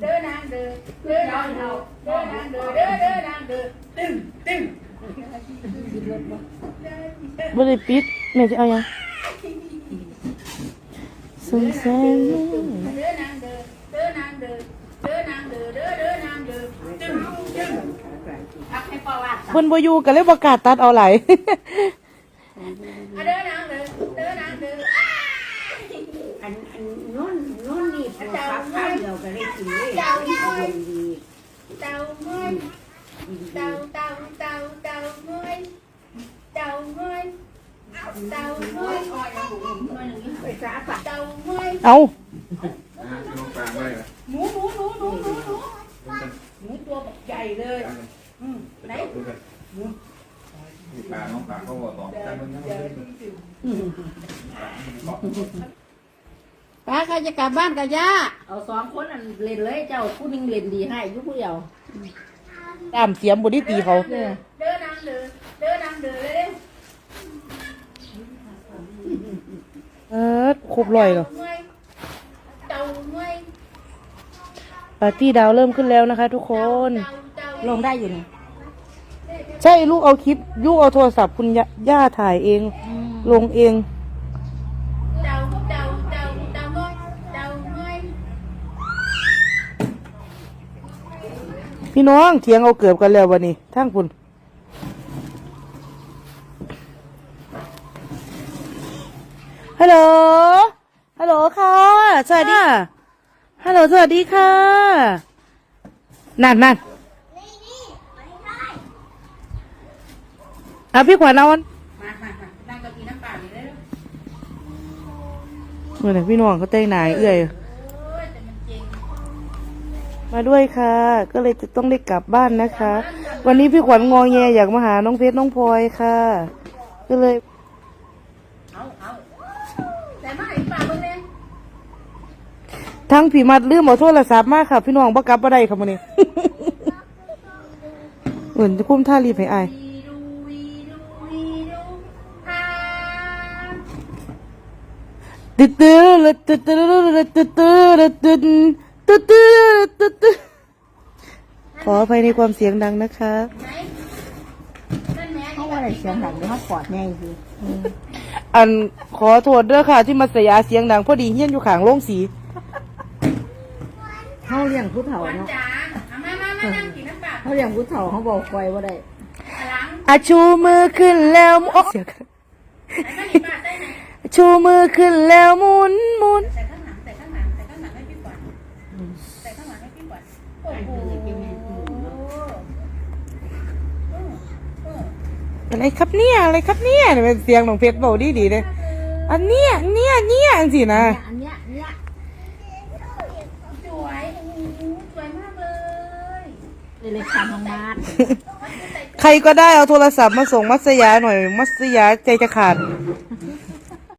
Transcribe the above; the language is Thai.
เดินนางเดินเดินนางเดินเดินนางเดินเดินเดินนางเดินตึ้งตึ้งบ่ได้ปิดแม่จะเอายังสงสัยเดินนางเดินเดินนางเดินเดินนางเดินเดินเดินนางเดินตึ้งตึ้งพักให้ประวัติเพิ่นบ่อยู่ก็เลยบ่กล้าตัดเอาไหลเดินนางเดินเดินนางเดินอันอันนู้นนู้นนี่ปลูกฟัก tàu cái đấy chứ tàu môi tàu môi tàu tàu tàu tàu môi tàu môi tàu môi tàu môi đâu? Múa múa múa múa múa múa múa tua bọc dày lên ừ, đấy múa bà nó bà có bỏ bỏ ra bên nó ปสาปะเต่าเงยเอาอ่าน้องกลางไว้นะหนูหนูหนูหนูหนูหนูหนูตัวแบบใหญ่เลยอืมไหนดูกันนี่ปลาน้องปลาเขาบอกต่อแต่มันยังไม่ได้ป้าก็จะกลับบ้านกับย่าเอาสองคนอันเล่นเลยเจ้าผู้หนึงเล่นดีให้ยุผู้เดียวตามเสียมบ่ได้ตีเขาเดินเดินนางเดินเดินนางเดินเลยเออครบร้อยแล้วเงยเต่าเงยปาร์ตี้ดาวเริ่มขึ้นแล้วนะคะ ทุกคนเต่าเต่าลงได้อยู่นี่ใช่ลูกเอาคลิปลูกเอาโทรศัพท์คุณย่าย่าถ่ายเอง ลงเอง พี่น้องเถียงเอาเกือบกันแล้ววันนี้ทั้งคุณฮัลโหล ฮัลโหลค่ะ สวัสดีค่ะฮัลโหล สวัสดีค่ะ นั่นนั่นอะพี่ขวัญเอาอันมามามานั่งกับพี่น้ำป่านี่เลยเหมือนพี่น้องเขาเต้นหนายเอื่อยโอ้ยแต่มันเจ๋ง มาด้วยค่ะ ก็เลยจะต้องได้กลับบ้านนะคะ วันนี้พี่ขวัญงอแงอยากมาหาน้องเพชรน้องพลอยค่ะ ก็เลยเอางแน่ทั้งผีมัดลืมเอาโทรศัพท์มากค่ะ พี่น้องบักกลับมาได้ค่ะมันนี้เหมือนจะคุ้มท่ารีบให้อายวีดูวีดูวีดูฮาตึ๊ดตึ๊ดตึ๊ดตึ๊ดตึ๊ดตึ๊ด ตึ๊ดตึ๊ดตึ๊ดตึ๊ดขออภัยในความเสียงดังนะคะเขาว่าอะไรเสียงดังเดี๋ยวเขาปอดแน่สิอันขอโทษเด้อค่ะ ที่มาเสียเสียงดังพอดีเฮี้ยนอยู่ขางโรงสีเขาเลี้ยงผู้เฒ่าเนาะเขาเลี้ยงผู้เฒ่าเขาบอกคอยว่าได้อาชูมือขึ้นแล้วโอ้เสียงไหนมอชูมือขึ้นแล้วหมุนหมุน ใส่ข้างหลังให้พี่ขวัญโอ้โหอะไรครับเนี่ยอะไรครับเนี่ยเป็นเสียงของเพชรเบาดีดีเลยอันเนี้ยเนี่ยเนี่ยอันสินะอันเนี้ยเนี้ยสวยสวยมากเลยเลยเลยทำของบ้าใครก็ได้เอาโทรศัพท์มาส่งมัสยาหน่อย มัสยาใจจะขาด